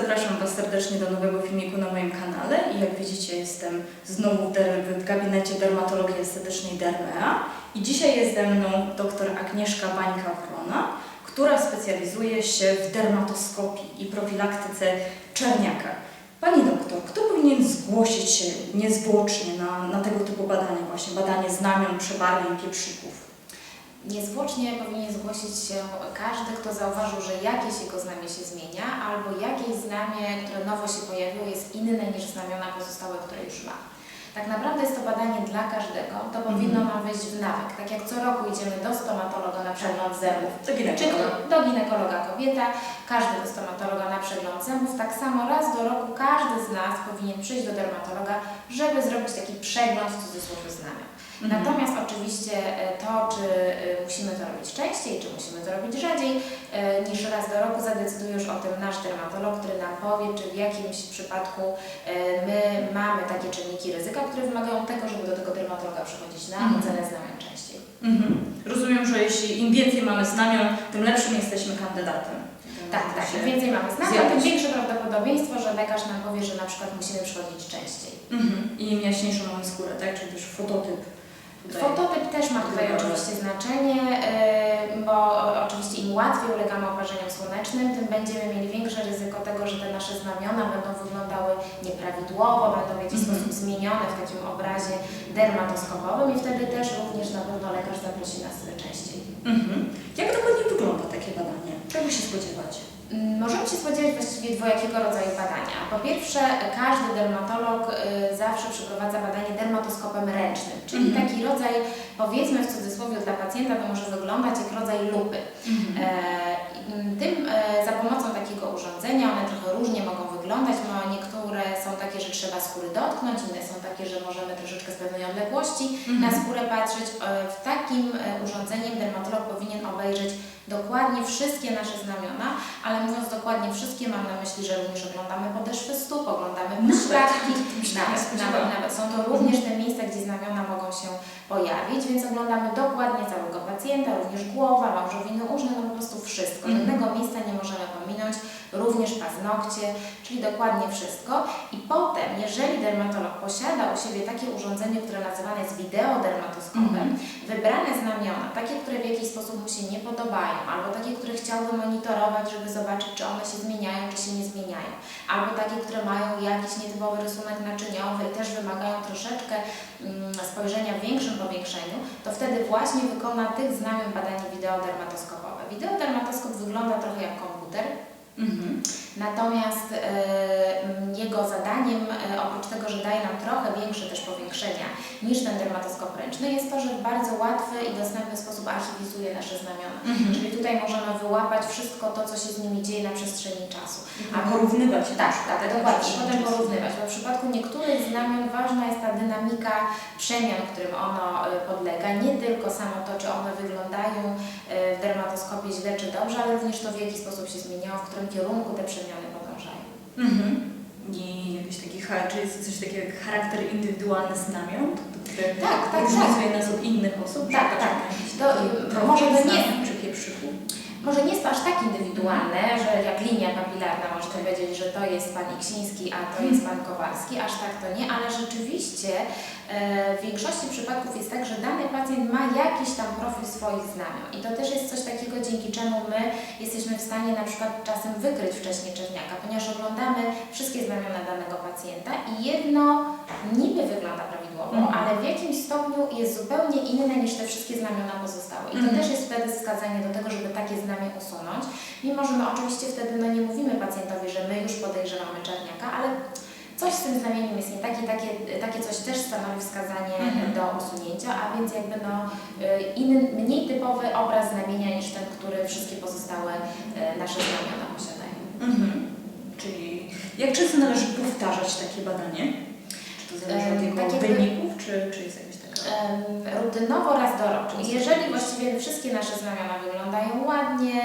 zapraszam Was serdecznie do nowego filmiku na moim kanale i jak widzicie jestem znowu w, w gabinecie dermatologii estetycznej Dermea i dzisiaj jest ze mną dr Agnieszka Bańka-Ochrona, która specjalizuje się w dermatoskopii i profilaktyce czerniaka. Pani doktor, kto powinien zgłosić się niezwłocznie na, na tego typu badanie, właśnie badanie znamion, przebarwień, pieprzyków? Niezwłocznie powinien zgłosić się każdy, kto zauważył, że jakieś jego znamie się zmienia, albo jakieś znamie, które nowo się pojawiło, jest inne niż znamiona pozostałe, które już ma. Tak naprawdę jest to badanie dla każdego, to powinno nam wejść w nawyk. Tak jak co roku idziemy do stomatologa na przegląd zębów, To czy ginekologa. do ginekologa kobieta, każdy do stomatologa na przegląd zębów, tak samo raz do roku każdy z nas powinien przyjść do dermatologa, żeby zrobić taki przegląd w cudzysłowie znamion. Mhm. Natomiast oczywiście e, to, czy e, musimy to robić częściej, czy musimy to robić rzadziej e, niż raz do roku, zadecyduje już o tym nasz dermatolog, który nam powie, czy w jakimś przypadku my mamy takie czynniki ryzyka, które wymagają tego, żeby do tego dermatologa przychodzić na Mhm. ocenę znamion częściej. Mhm. Rozumiem, że jeśli im więcej mamy znamion, tym lepszym jesteśmy kandydatem. Tak, tak. Się- Im więcej mamy znamion, tym większe prawdopodobieństwo, że lekarz nam powie, że na przykład musimy przychodzić częściej. Mhm. I im jaśniejszą mamy skórę, tak? Czyli też fototyp. Fototyp też ma tutaj oczywiście znaczenie, yy, bo oczywiście im łatwiej ulegamy oparzeniom słonecznym, tym będziemy mieli większe ryzyko tego, że te nasze znamiona będą wyglądały nieprawidłowo, będą w jakiś Mhm. sposób zmienione w takim obrazie dermatoskopowym i wtedy też również na pewno lekarz zaprosi nas częściej. Mhm. Jak dokładnie wygląda takie badanie? Czego się spodziewać? Mm, Możemy się spodziewać właściwie dwojakiego rodzaju badania. Po pierwsze, każdy dermatolog y, zawsze przeprowadza badanie dermatoskopem ręcznym, czyli Mhm. taki rodzaj, powiedzmy w cudzysłowie dla pacjenta, to może wyglądać jak rodzaj lupy. Mhm. E, Tym e, za pomocą takiego urządzenia, one trochę różnie mogą wyglądać, bo niektóre są takie, że trzeba skóry dotknąć, inne są takie, że możemy troszeczkę z pewnej odległości na Mhm. skórę patrzeć. E, W takim urządzeniem dermatolog powinien obejrzeć dokładnie wszystkie nasze znamiona, ale mówiąc dokładnie wszystkie, mam na myśli, że również oglądamy podeszwy stóp, oglądamy szlaki, nawet, nawet, nawet. Są to również te miejsca, gdzie znamiona mogą się pojawić, więc oglądamy dokładnie całego pacjenta, również głowa, małżowiny uszne, no po prostu wszystko. Mhm. Żadnego miejsca nie możemy pominąć, również paznokcie, czyli dokładnie wszystko. I potem, jeżeli dermatolog posiada u siebie takie urządzenie, które nazywane jest wideodermatoskopem, wybrane znamiona, takie, które w jakiś sposób mu się nie podobają, albo takie, które chciałby monitorować, żeby zobaczyć, czy one się zmieniają, czy się nie zmieniają, albo takie, które mają jakiś nietypowy rysunek naczyniowy i też wymagają troszeczkę mm, spojrzenia w większym powiększeniu, to wtedy właśnie wykona tych znamion badanie wideodermatoskopowe. Wideodermatoskop wygląda trochę jak komputer, Mhm. Natomiast e, jego zadaniem, e, oprócz tego, że daje nam trochę większe też powiększenia niż ten dermatoskop ręczny, jest to, że w bardzo łatwy i dostępny sposób archiwizuje nasze znamiona. Mhm. Czyli tutaj możemy wyłapać wszystko to, co się z nimi dzieje na przestrzeni czasu. A porównywać. Tak, tak, te dokładnie. Potem porównywać, bo w przypadku niektórych znamion ważna jest ta dynamika przemian, którym ono e, podlega. Nie tylko samo to, czy one wyglądają w dermatoskopie źle czy dobrze, ale również to, w jaki sposób się zmieniało, w którym kierunku te przemiany podążają. Mhm. I jakiś taki, czy jest coś takiego jak charakter indywidualny znamion, który Tak, tak, różnicuje nas od innych osób? Tak, tak. To, taki y, profil może to nie- Czy pieprzyku? Może nie jest aż tak indywidualne, że jak linia papilarna można powiedzieć, że to jest pan Iksiński, a to jest pan Kowalski, aż tak to nie, ale rzeczywiście e, w większości przypadków jest tak, że dany pacjent ma jakiś tam profil swoich znamion i to też jest coś takiego, dzięki czemu my jesteśmy w stanie na przykład czasem wykryć wcześniej czerniaka, ponieważ oglądamy wszystkie znamiona danego pacjenta i jedno niby wygląda prawidłowo, Mhm. ale w jakimś stopniu jest zupełnie inne niż te wszystkie znamiona pozostałe. I to Mhm. też jest wtedy wskazanie do tego, żeby takie znamię usunąć. Mimo, że my oczywiście wtedy no, nie mówimy pacjentowi, że my już podejrzewamy czarniaka, ale coś z tym znamieniem jest nie tak i takie, takie coś też stanowi wskazanie Mhm. do usunięcia, a więc jakby no, y, inny, mniej typowy obraz znamienia niż ten, który wszystkie pozostałe y, nasze znamiona posiadają. Mhm. Czyli jak często należy powtarzać takie badanie? Czy to zależy od jego tak jakby- wyników, czy, czy jest. Em, Rutynowo raz do roku. Jeżeli właściwie wszystkie nasze znamiona wyglądają ładnie,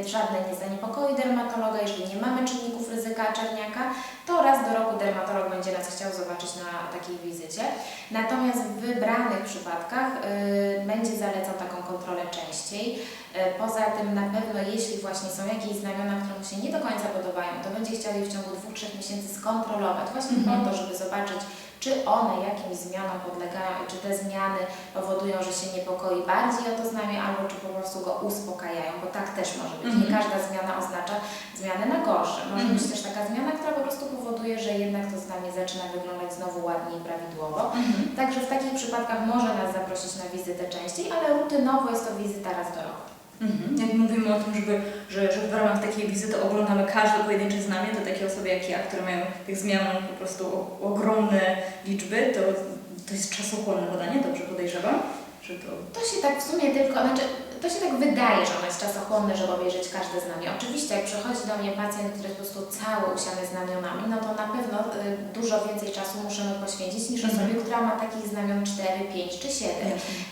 y, żadne nie zaniepokoi dermatologa, jeżeli nie mamy czynników ryzyka czerniaka, to raz do roku dermatolog będzie nas chciał zobaczyć na takiej wizycie. Natomiast w wybranych przypadkach y, będzie zalecał taką kontrolę częściej. Y, Poza tym na pewno jeśli właśnie są jakieś znamiona, które mu się nie do końca podobają, to będzie chciał je w ciągu 2-3 miesięcy skontrolować, właśnie Mhm. po to, żeby zobaczyć, czy one jakimś zmianom podlegają i czy te zmiany powodują, że się niepokoi bardziej o to znamie, albo czy po prostu go uspokajają, bo tak też może być. Nie Mhm. każda zmiana oznacza zmianę na gorsze. Może Mhm. być też taka zmiana, która po prostu powoduje, że jednak to znamie zaczyna wyglądać znowu ładniej i prawidłowo. Mhm. Także w takich przypadkach może nas zaprosić na wizytę częściej, ale rutynowo jest to wizyta raz do roku. Mhm. Jak mówimy o tym, żeby, że, że w ramach takiej wizyty oglądamy każde pojedyncze znamie, to takie osoby jak ja, które mają tych zmian po prostu ogromne liczby, to, to jest czasochłonne badanie, dobrze podejrzewam, że to... To się tak w sumie tylko, znaczy to się tak wydaje, że ono jest czasochłonne, żeby obejrzeć każde znamie. Oczywiście jak przychodzi do mnie pacjent, który jest po prostu cały usiany znamionami, no to na pewno y, dużo więcej czasu musimy poświęcić niż Mhm. osobie, która ma takich znamion 4, 5 czy 7.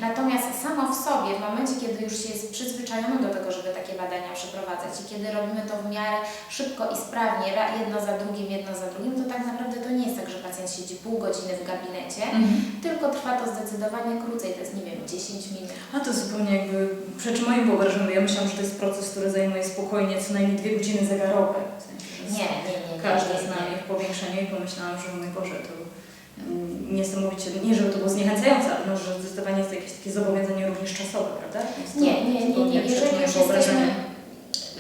Natomiast samo w sobie, w momencie, kiedy już się jest przyzwyczajony do tego, żeby takie badania przeprowadzać i kiedy robimy to w miarę szybko i sprawnie, ra- jedno za drugim, jedno za drugim, to tak naprawdę to nie jest tak, że pacjent siedzi pół godziny w gabinecie, Mhm. tylko trwa to zdecydowanie krócej, to jest, nie wiem, 10 minut. A to zupełnie jakby przeczy moim wyobrażeniu. Ja myślałam, że to jest proces, który zajmuje spokojnie co najmniej dwie godziny zegarowe. W sensie, Nie, nie, nie. Każde nie, nie. znamie w powiększeniu i pomyślałam, że mój Boże, to niesamowicie, nie żeby to było zniechęcające, ale no, że zdecydowanie jest to jakieś takie zobowiązanie również czasowe, prawda? Nie, nie, nie, nie. Jeżeli już jesteśmy.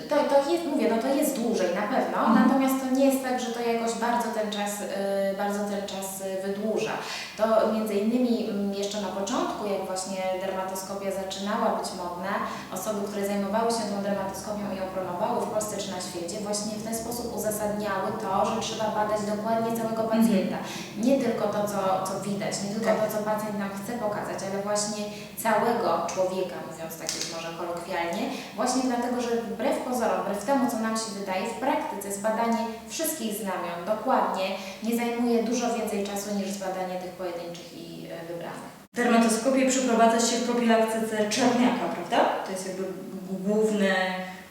To, to jest, mówię, no to jest dłużej na pewno, Mhm. natomiast to nie jest tak, że to jakoś bardzo ten czas, y, bardzo ten czas y, wydłuża. To między innymi mm, jeszcze na początku, jak właśnie dermatoskopia zaczynała być modna, osoby, które zajmowały się tą dermatoskopią i ją promowały w Polsce czy na świecie, właśnie w ten sposób uzasadniały to, że trzeba badać dokładnie całego pacjenta. Nie tylko to, co, co widać, nie tylko Tak. to, co pacjent nam chce pokazać, ale właśnie całego człowieka, mówiąc tak już może kolokwialnie, właśnie dlatego, że wbrew pozorom, wbrew temu, co nam się wydaje, w praktyce zbadanie wszystkich znamion dokładnie nie zajmuje dużo więcej czasu niż zbadanie tych pojedynczych i e, wybranych. Dermatoskopię przeprowadza się w profilaktyce czerniaka, prawda? To jest jakby główne,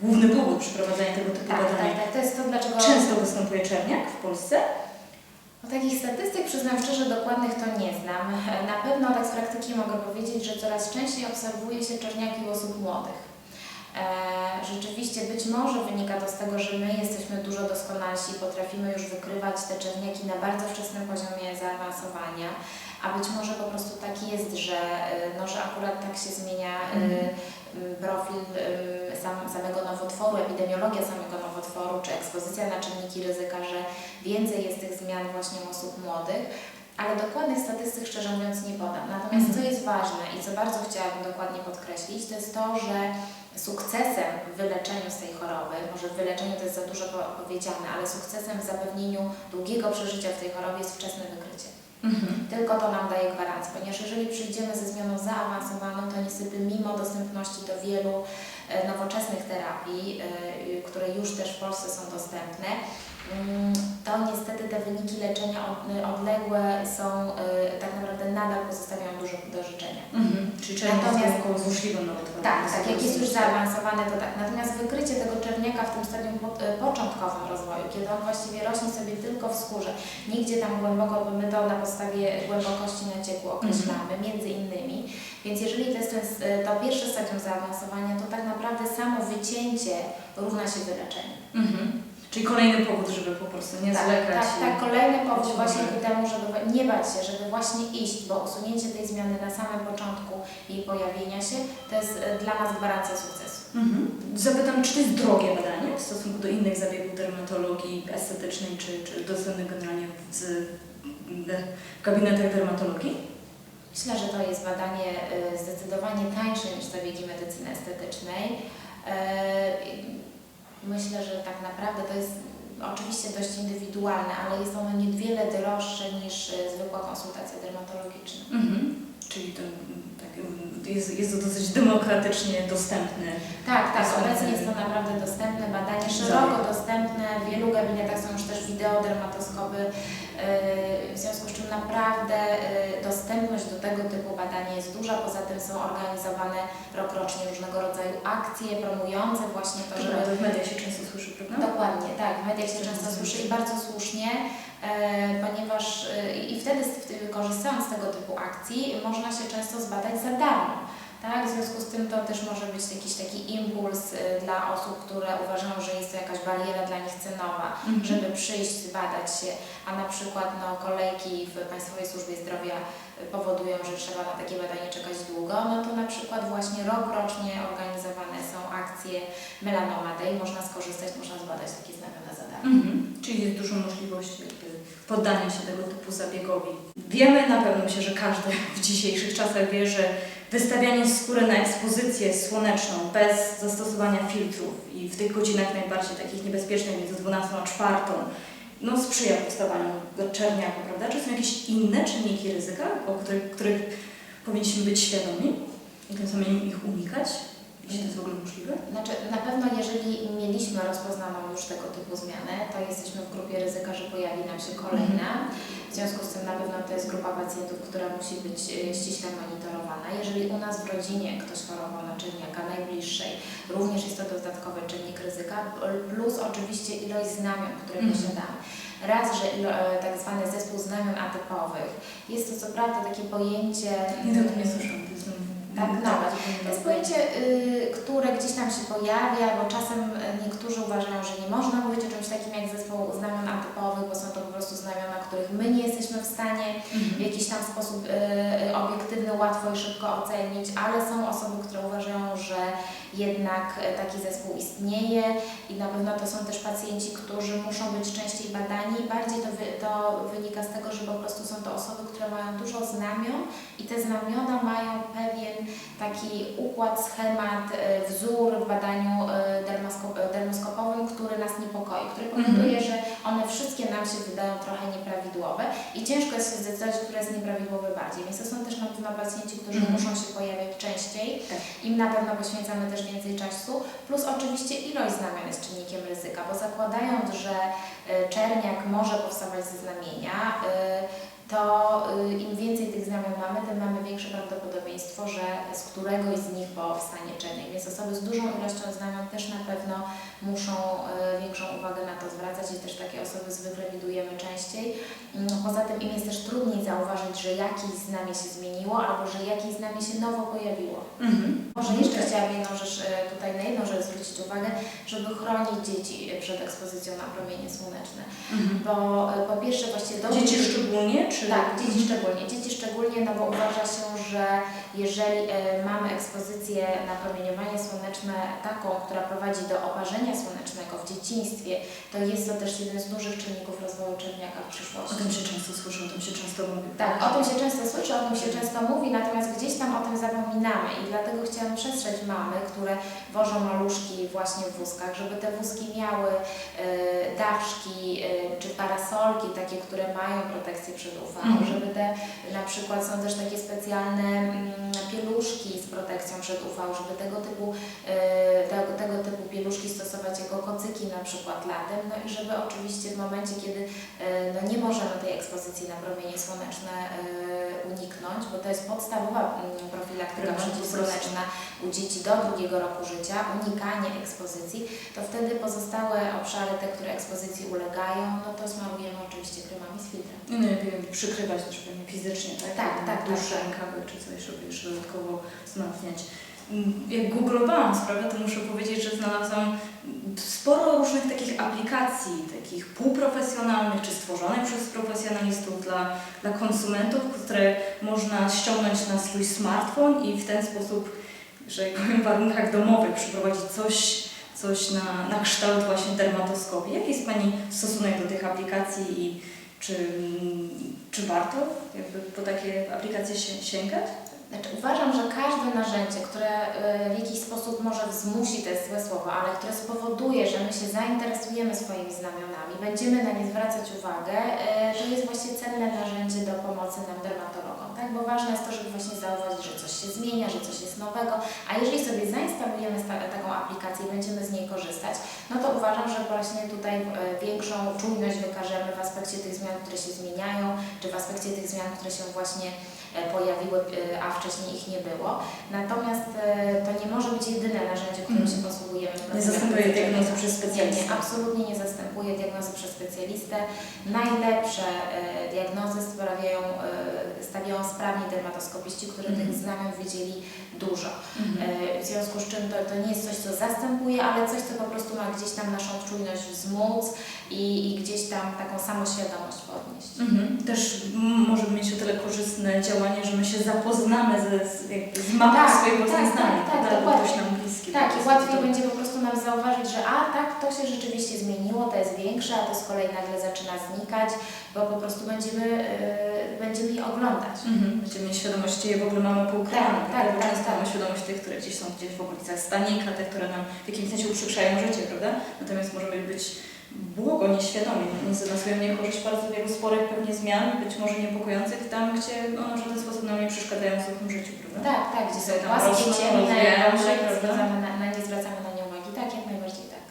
główny powód przeprowadzania tego typu Tak, badania. tak, tak. To jest to, dlaczego... Często występuje czerniak w Polsce? No, takich statystyk, przyznam szczerze, dokładnych to nie znam. Na pewno tak z praktyki mogę powiedzieć, że coraz częściej obserwuje się czerniaki u osób młodych. E, Rzeczywiście być może wynika to z tego, że my jesteśmy dużo doskonalsi i potrafimy już wykrywać te czerniaki na bardzo wczesnym poziomie zaawansowania, a być może po prostu tak jest, że, e, no, że akurat tak się zmienia e, Mhm. profil sam, samego nowotworu, epidemiologia samego nowotworu, czy ekspozycja na czynniki ryzyka, że więcej jest tych zmian właśnie u osób młodych, ale dokładnych statystyk szczerze mówiąc nie podam. Natomiast co jest ważne i co bardzo chciałabym dokładnie podkreślić, to jest to, że sukcesem w wyleczeniu z tej choroby, może w wyleczeniu to jest za dużo po- powiedziane, ale sukcesem w zapewnieniu długiego przeżycia w tej chorobie jest wczesne wykrycie. Mhm. Tylko to nam daje gwarancję, ponieważ jeżeli przyjdziemy ze zmianą zaawansowaną, to niestety mimo dostępności do wielu e, nowoczesnych terapii, e, które już też w Polsce są dostępne, to niestety te wyniki leczenia y, odległe są e, tak naprawdę nadal pozostawiają dużo do życzenia. Mhm. Czyli czerniak Natomiast- jest nowotworem. Tak, tak, jak jest już zaawansowane, to tak. Natomiast wykrycie tego czerniaka w tym stadium po, e, początkowym rozwoju, kiedy on właściwie rośnie sobie tylko w skórze, nigdzie tam głęboko, bo my to na podstawie głębokości naciekłu określamy, między innymi. Więc jeżeli to jest ten, to pierwsze stadium zaawansowania, to tak naprawdę samo wycięcie równa się wyleczeniu. Mhm. Czyli kolejny powód, żeby po prostu nie tak, zwlekać. tak, i- tak, kolejny powód właśnie ku temu, żeby nie bać się, żeby właśnie iść, bo usunięcie tej zmiany na samym początku jej pojawienia się, to jest e, dla nas gwarancja sukcesu. Mhm. Zapytam, czy to jest drogie badanie w stosunku do innych zabiegów dermatologii estetycznej, czy, czy dostępnych generalnie w, w gabinetach dermatologii? Myślę, że to jest badanie y, zdecydowanie tańsze niż zabiegi medycyny estetycznej. E, Myślę, że tak naprawdę to jest oczywiście dość indywidualne, ale jest ono niewiele droższe niż y, zwykła konsultacja dermatologiczna. Mhm. Czyli to tak, jest, jest to dosyć demokratycznie dostępne. Tak, tak, Są obecnie jest to naprawdę dostępne badanie, Zabieg. szeroko dostępne, w wielu gabinetach są już też wideodermatoskopy, yy, w związku z czym naprawdę yy, dostępność do tego typu badania jest duża, poza tym są organizowane rokrocznie różnego rodzaju akcje promujące właśnie to, żeby Prawda, w mediach się często słyszy, prawda? Dokładnie, tak. W mediach się Często słyszy i bardzo słusznie, e, ponieważ e, i wtedy korzystając z tego typu akcji można się często zbadać za darmo. Tak, w związku z tym to też może być jakiś taki impuls y, dla osób, które uważają, że jest to jakaś bariera dla nich cenowa, Mhm. żeby przyjść, zbadać się, a na przykład no, kolejki w Państwowej Służbie Zdrowia y, powodują, że trzeba na takie badanie czekać długo, no to na przykład właśnie rok rocznie organizowane są akcje Melanoma Day, można skorzystać, można zbadać takie znamiona za darmo. Mhm. Czyli jest dużo możliwości poddania się tego typu zabiegowi. Wiemy na pewno, myślę, że każdy w dzisiejszych czasach wie, że wystawianie skóry na ekspozycję słoneczną bez zastosowania filtrów i w tych godzinach najbardziej takich niebezpiecznych, między 12 a 4, no sprzyja powstawaniu czerniaku, prawda? Czy są jakieś inne czynniki ryzyka, o których, których powinniśmy być świadomi i tym samym ich unikać, jeśli to jest w ogóle możliwe? Znaczy, na pewno jeżeli mieliśmy rozpoznaną już tego typu zmianę, to jesteśmy w grupie ryzyka, że pojawi nam się kolejna. W związku z tym na pewno to jest grupa pacjentów, która musi być e, ściśle monitorowana. Jeżeli u nas w rodzinie ktoś chorował na czynniaka najbliższej, również jest to dodatkowy czynnik ryzyka, plus oczywiście ilość znamion, które Mhm. posiadamy. Raz, że e, tak zwany zespół znamion atypowych. Jest to co prawda takie pojęcie... Nie, to nie słyszałam. Tak, no, To jest pojęcie, y, które gdzieś tam się pojawia, bo czasem y, niektórzy uważają, że nie można mówić o czymś takim jak zespół znamion atypowych, bo są to po prostu znamiona, których my nie jesteśmy w stanie w Mhm. jakiś tam sposób y, y, obiektywny, łatwo i szybko ocenić, ale są osoby, które uważają, że jednak y, taki zespół istnieje i na pewno to są też pacjenci, którzy muszą być częściej badani. Bardziej to, wy, to wynika z tego, że po prostu są to osoby, które mają dużo znamion i te znamiona mają pewien taki układ, schemat, wzór w badaniu dermoskopowym, który nas niepokoi, który powoduje, że one wszystkie nam się wydają trochę nieprawidłowe i ciężko jest się zdecydować, które jest nieprawidłowe bardziej. Więc to są też na pewno pacjenci, którzy Mhm. muszą się pojawiać częściej. Tak. Im na pewno poświęcamy też więcej czasu, plus oczywiście ilość znamion jest czynnikiem ryzyka, bo zakładając, że y, czerniak może powstawać ze znamienia, y, to y, im więcej tych znamion mamy, tym mamy większe prawdopodobieństwo, że z któregoś z nich powstanie czerniak. Więc osoby z dużą ilością znamion też na pewno muszą y, większą uwagę na to zwracać i też takie osoby zwykle widujemy częściej. Mm, Poza tym im jest też trudniej zauważyć, że jakieś znamie się zmieniło albo że jakieś znamie się nowo pojawiło. Mhm. Może jeszcze chciałabym jedną rzecz e, tutaj na jedną rzecz zwrócić uwagę, żeby chronić dzieci przed ekspozycją na promienie słoneczne. Mhm. Bo po pierwsze właściwie Dzieci szczególnie, czy... tak, dzieci szczególnie. Dzieci szczególnie, no bo uważa się, że jeżeli e, mamy ekspozycję na promieniowanie słoneczne taką, która prowadzi do oparzenia słonecznego w dzieciństwie, to jest to też jeden z dużych czynników rozwoju czerniaka w O przyszłości. tym się często słyszy, o tym się często mówi. Tak, o tym się często słyszy, o tym się często mówi, natomiast gdzieś tam o tym zapominamy i dlatego chciałam przestrzec mamy, które wożą maluszki właśnie w wózkach, żeby te wózki miały e, daszki e, czy parasolki takie, które mają protekcję przed UV, Mhm. żeby te na przykład są też takie specjalne mm, pieluszki z protekcją przed UV, żeby tego typu, e, tego, tego typu pieluszki stosować jako kocyki na przykład latem, no i żeby oczywiście w momencie, kiedy e, no nie możemy tej ekspozycji na promienie słoneczne e, to jest podstawowa mm, profilaktyka przeciwsłoneczna u dzieci do drugiego roku życia, unikanie ekspozycji, to wtedy pozostałe obszary, te, które ekspozycji ulegają, no to smarujemy oczywiście kremami z filtrem. Nie najlepiej przykrywać też pewnie fizycznie, tak? Tak, tak, Dłuższe tak. rękawy czy coś, żeby jeszcze dodatkowo wzmacniać. Jak googlowałam sprawę, to muszę powiedzieć, że znalazłam sporo różnych takich aplikacji, takich półprofesjonalnych czy stworzonych przez profesjonalistów dla, dla konsumentów, które można ściągnąć na swój smartfon i w ten sposób, że jak powiem, w warunkach domowych przeprowadzić coś, coś na, na kształt właśnie dermatoskopii. Jaki jest Pani stosunek do tych aplikacji i czy, czy warto jakby po takie aplikacje się, sięgać? Znaczy, uważam, że każde narzędzie, które y, w jakiś sposób może zmusi, jest złe słowo, ale które spowoduje, że my się zainteresujemy swoimi znamionami, będziemy na nie zwracać uwagę, y, to jest właśnie cenne narzędzie do pomocy nam dermatologom, tak? Bo ważne jest to, żeby właśnie zauważyć, że coś się zmienia, że coś jest nowego, a jeżeli sobie zainstalujemy sta- taką aplikację i będziemy z niej korzystać, no to uważam, że właśnie tutaj y, większą czujność wykażemy w aspekcie tych zmian, które się zmieniają, czy w aspekcie tych zmian, które się właśnie pojawiły, e, a wcześniej ich nie było. Natomiast e, to nie może być jedyne narzędzie, którym się posługujemy. Nie zastępuje diagnozy przez specjalistę. nie, absolutnie nie zastępuje diagnozy przez specjalistę. Najlepsze e, diagnozy sprawiają, e, stawiają sprawni dermatoskopiści, którzy Mhm. tych znamion widzieli dużo. Mhm. E, W związku z czym to, to nie jest coś, co zastępuje, ale coś, co po prostu ma gdzieś tam naszą czujność wzmóc i, i gdzieś tam taką samoświadomość podnieść. Mhm. Też może mieć o tyle korzystne działanie, że my się zapoznamy ze, z, jakby z mapą Tak, swojego tak, poznania. tak, tak, dokładnie. nam bliski. Tak, i łatwiej to- będzie po prostu nam zauważyć, że a tak, to się rzeczywiście zmieniło, to jest większe, a to z kolei nagle zaczyna znikać, bo po prostu będziemy, e, będziemy je oglądać. Mhm. Będziemy mieć świadomość, je w ogóle mamy poukrywane. Tak, tak, tak, Często tak. mamy świadomość tych, które gdzieś są gdzieś w okolicach stanika, te, które nam w jakimś sensie uprzykrzają życie, prawda? Natomiast możemy być błogo nieświadomi, nie zanosują niekorzyść bardzo wielu sporych pewnie zmian, być może niepokojących tam, gdzie one w żaden sposób nam nie przeszkadzają w zwykłym życiu, prawda? Tak, tak, gdzie są płaskie, ciemne, zwracamy na, na nie zwracamy na nie uwagi. Tak, jak najbardziej tak.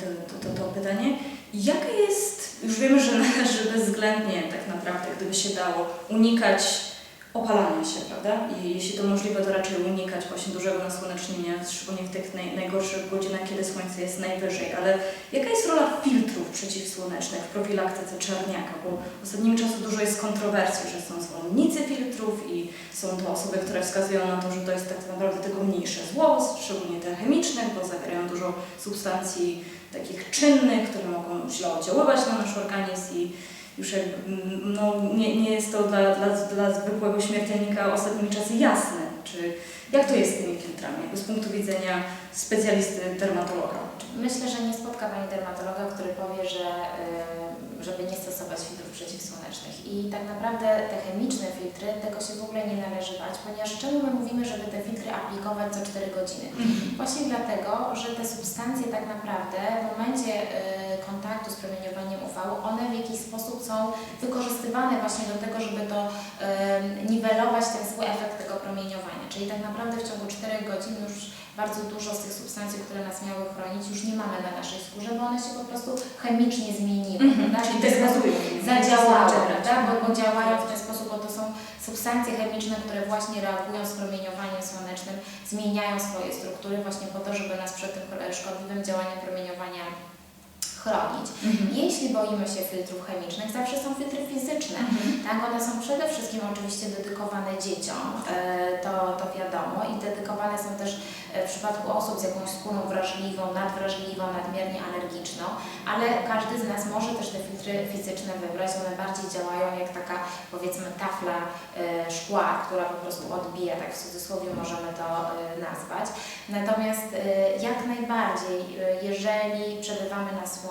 to, to, to, to pytanie. Jaka jest, już wiemy, że należy bezwzględnie tak naprawdę, gdyby się dało, unikać opalania się, prawda? I jeśli to możliwe, to raczej unikać właśnie dużego nasłonecznienia, szczególnie w tych naj, najgorszych godzinach, kiedy słońce jest najwyżej. Ale jaka jest rola filtrów przeciwsłonecznych w profilaktyce czarniaka? Bo ostatnimi czasy dużo jest kontrowersji, że są zwolennicy filtrów i są to osoby, które wskazują na to, że to jest tak naprawdę tylko mniejsze zło, szczególnie te chemiczne, bo zawierają dużo substancji takich czynnych, które mogą źle oddziaływać na nasz organizm i już mm, no, nie, nie jest to dla, dla, dla zwykłego śmiertelnika ostatnimi czasy jasne. Czy jak to jest z tymi filtrami, z punktu widzenia specjalisty dermatologa? Myślę, że nie spotka Pani dermatologa, który powie, że y, żeby nie stosować filtrów przeciwsłonecznych. I tak naprawdę te chemiczne filtry, tego się w ogóle nie należy bać, ponieważ czemu my mówimy, żeby te filtry aplikować co 4 godziny? Właśnie dlatego, że te substancje tak naprawdę w momencie y, kontaktu z promieniowaniem UV, one w jakiś sposób są wykorzystywane właśnie do tego, żeby to y, niwelować ten zły efekt tego promieniowania. Czyli tak naprawdę w ciągu 4 godzin już bardzo dużo z tych substancji, które nas miały chronić, już nie mamy na naszej skórze, bo one się po prostu chemicznie zmieniły. Mhm, prawda? czyli ten sposób zadziałały, prawda? Bo, bo działają w ten sposób, bo to są substancje chemiczne, które właśnie reagują z promieniowaniem słonecznym, zmieniają swoje struktury właśnie po to, żeby nas przed tym szkodliwym działaniem promieniowania chronić. Mhm. Jeśli boimy się filtrów chemicznych, zawsze są filtry fizyczne. Mhm. Tak, one są przede wszystkim oczywiście dedykowane dzieciom, e, to, to wiadomo, i dedykowane są też e, w przypadku osób z jakąś skórą wrażliwą, nadwrażliwą, nadmiernie alergiczną, ale każdy z nas może też te filtry fizyczne wybrać. One bardziej działają jak taka, powiedzmy, tafla e, szkła, która po prostu odbija, tak w cudzysłowie możemy to nazwać. Natomiast jak najbardziej, jeżeli przebywamy na słońcu,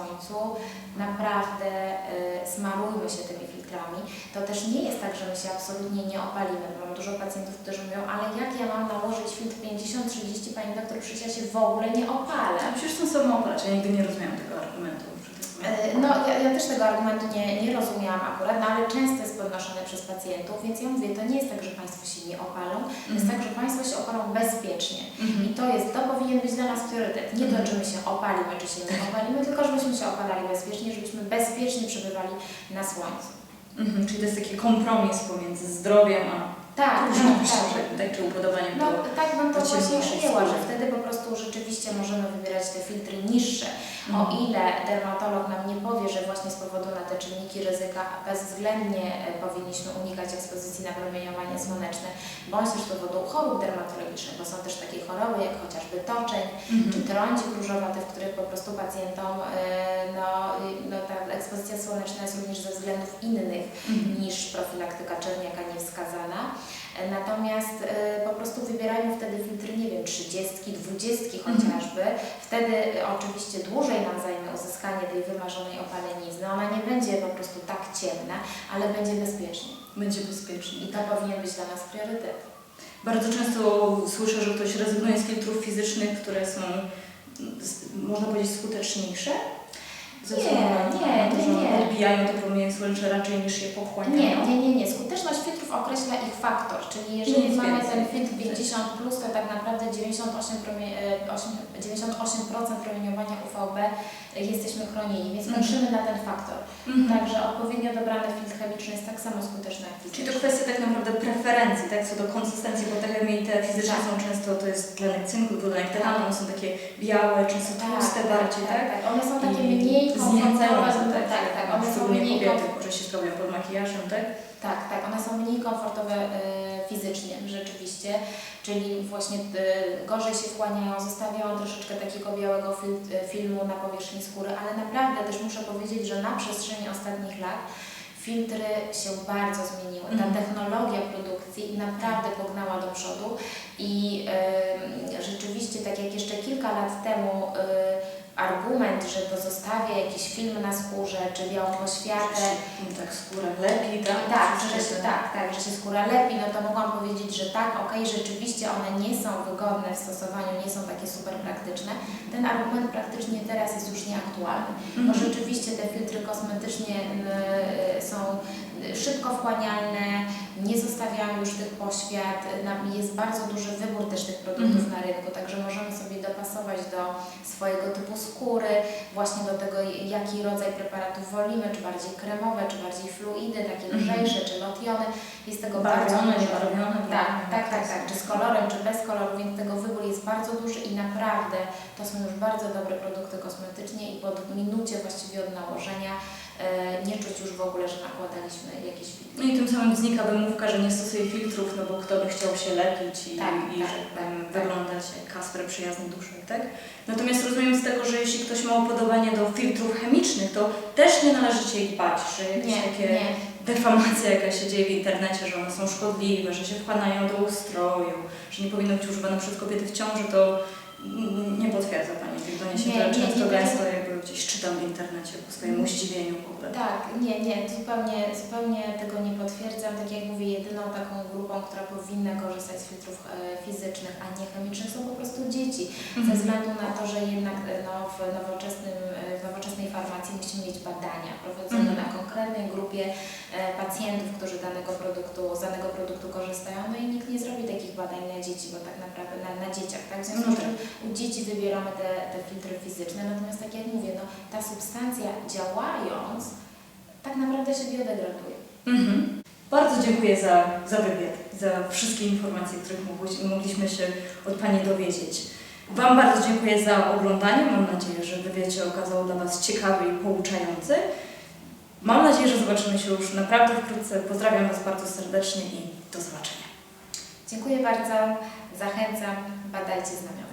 naprawdę e, smarujmy się tymi filtrami. To też nie jest tak, że my się absolutnie nie opalimy. Mam dużo pacjentów, którzy mówią, ale jak ja mam nałożyć filtr 50-30, pani doktor, przecież ja się w ogóle nie opalę. A przecież są samoopalacz, ja nigdy nie rozumiałam tego argumentu. Tak. E, No, ja, ja też tego argumentu nie, nie rozumiałam akurat, no ale często jest podnoszony przez pacjentów, więc ja mówię, to nie jest tak, że Państwo się nie opalą, to jest Mhm. tak, że Państwo się opalą bezpiecznie. Mhm. I to jest, to powinien być dla nas priorytet. Nie to, czy my się opalimy, czy się nie opalimy, tylko żebyśmy się opalali bezpiecznie, żebyśmy bezpiecznie przebywali na słońcu. Mhm. Czyli to jest taki kompromis pomiędzy zdrowiem a Tak, różnością, tak, tak. tak, czy upodobaniem No do tak bym to właśnie skóry. że wtedy po prostu rzeczywiście możemy wybierać te filtry niższe. O Mhm. ile dermatolog nam nie powie, że właśnie z powodu na te czynniki ryzyka bezwzględnie e, powinniśmy unikać ekspozycji na promieniowanie słoneczne, bądź też z powodu chorób dermatologicznych, bo są też takie choroby jak chociażby toczeń, Mhm. czy trądzik różowaty, w których po prostu pacjentom e, no, no, ta ekspozycja słoneczna jest również ze względów innych Mhm. niż profilaktyka czerniaka niewskazana. E, Natomiast e, po prostu wybierajmy wtedy filtry, nie wiem, 30, 20 Mhm. chociażby. Wtedy e, oczywiście dłużej nam zajmie uzyskanie tej wymarzonej opalenizny. Ona nie będzie po prostu tak ciemna, ale będzie bezpieczna. Będzie bezpiecznie. I to powinien być dla nas priorytet. Bardzo często słyszę, że ktoś rezygnuje z filtrów fizycznych, które są, można powiedzieć, skuteczniejsze. Ze Nie, nie, to, nie, nie. odbijają te promienie słoneczne raczej niż je pochłaniają? Nie, nie, nie, nie. Skuteczność filtrów określa ich faktor, czyli jeżeli Nic mamy więcej. ten filtr 50, plus, to tak naprawdę 98%, promie, e, osiem- 98% promieniowania UVB jesteśmy chronieni, więc Mhm. patrzymy na ten faktor. Mhm. Także odpowiednio dobrany filtr chemiczny jest tak samo skuteczny jak Czyli fizyczny. to kwestia tak naprawdę preferencji, tak, co do konsystencji, bo te chemie te fizyczne Tak. są często, to jest tlenek cynku, dwutlenek tyranu, one są takie białe, często tłuste bardziej, tak? tak, One są takie I mniej komfortowe, się, tak, tak, one są mniej kobiety, które się sprawiają pod makijażem, tak? Tak, tak, one są mniej komfortowe e, fizycznie rzeczywiście, czyli właśnie e, gorzej się wchłaniają, zostawiają troszeczkę takiego białego e, filmu na powierzchni skóry, ale naprawdę też muszę powiedzieć, że na przestrzeni ostatnich lat filtry się bardzo zmieniły. Ta Mhm. technologia produkcji naprawdę pognała do przodu i e, rzeczywiście, tak jak jeszcze kilka lat temu e, argument, że to zostawia jakiś film na skórze, czy białą poświatę, No tak, skóra lepi, tak? tak, że się, tak, tak, że się skóra lepi, no to mogłam powiedzieć, że tak, okej, rzeczywiście one nie są wygodne w stosowaniu, nie są takie super praktyczne. Ten argument praktycznie teraz jest już nieaktualny, bo Mhm. rzeczywiście te filtry kosmetycznie y, są szybko wchłanialne, nie zostawiają już tych poświat, jest bardzo duży wybór też tych produktów Mhm. na rynku, także możemy sobie dopasować do swojego typu skóry, właśnie do tego, jaki rodzaj preparatów wolimy, czy bardziej kremowe, czy bardziej fluidy, takie Mhm. lżejsze, czy lotiony. Jest tego bardzo dużo. Tak, tak, tak, tak, czy z kolorem, czy bez koloru, więc tego wybór jest bardzo duży i naprawdę to są już bardzo dobre produkty kosmetyczne i po minucie właściwie od nałożenia e, nie czuć już w ogóle, że nakładaliśmy jakieś filtry. No i tym samym znika wymówka, że nie stosuje filtrów, no bo kto by chciał się lepić i, Tak, i tak, że tak, powiem, tak. wyglądać jak Kasper przyjazny duszek, tak? Natomiast rozumiem z tego, że jeśli ktoś ma upodobanie do filtrów chemicznych, to też nie należy się ich bać, że jakieś Nie, takie nie. deformacja jaka się dzieje w internecie, że one są szkodliwe, że się wchłaniają do ustroju, że nie powinno być używane przez kobiety w ciąży, to nie potwierdza Pani tych doniesień, Nie, które nie, często nie, gęsto jakby gdzieś czytam w internecie ku swojemu zdziwieniu w ogóle. Tak, nie, nie, zupełnie, zupełnie tego nie potwierdzam. Tak jak mówię, jedyną taką grupą, która powinna korzystać z filtrów e, fizycznych, a nie chemicznych są po prostu dzieci. Ze Mhm. względu na to, że jednak e, no, w, nowoczesnym, e, w nowoczesnej farmacji musimy mieć badania prowadzone Mhm. na konkretnej grupie pacjentów, którzy danego produktu, z danego produktu korzystają, no i nikt nie zrobi takich badań na dzieci, bo tak naprawdę na, na dzieciach, tak? W związku No z czym u dzieci wybieramy te, te filtry fizyczne, natomiast tak jak mówię, no, ta substancja działając, tak naprawdę się biodegraduje. Mhm. Bardzo dziękuję za, za wywiad, za wszystkie informacje, których mogliśmy się od Pani dowiedzieć. Wam bardzo dziękuję za oglądanie. Mam nadzieję, że wywiad się okazał dla Was ciekawy i pouczający. Mam nadzieję, że zobaczymy się już naprawdę wkrótce. Pozdrawiam Was bardzo serdecznie i do zobaczenia. Dziękuję bardzo, zachęcam, badajcie znamiona.